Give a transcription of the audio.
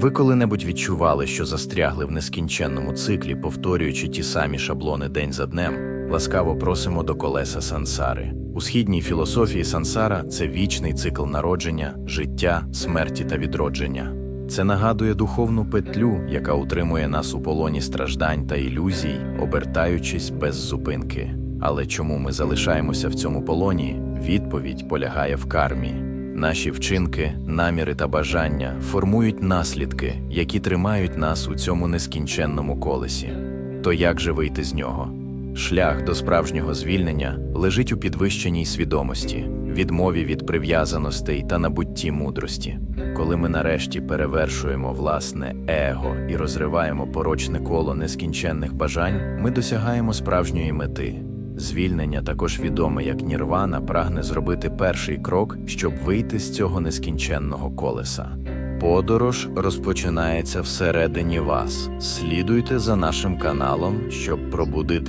Ви коли-небудь відчували, що застрягли в нескінченному циклі, повторюючи ті самі шаблони день за днем, ласкаво просимо до колеса сансари. У східній філософії сансара це вічний цикл народження, життя, смерті та відродження. Це нагадує духовну петлю, яка утримує нас у полоні страждань та ілюзій, обертаючись без зупинки. Але чому ми залишаємося в цьому полоні? Відповідь полягає в кармі. Наші вчинки, наміри та бажання формують наслідки, які тримають нас у цьому нескінченному колесі. То як же вийти з нього? Шлях до справжнього звільнення лежить у підвищеній свідомості, відмові від прив'язаностей та набутті мудрості. Коли ми нарешті перевершуємо власне его і розриваємо порочне коло нескінченних бажань, ми досягаємо справжньої мети. Звільнення, також відоме як Нірвана, прагне зробити перший крок, щоб вийти з цього нескінченного колеса. Подорож розпочинається всередині вас. Слідуйте за нашим каналом, щоб пробудити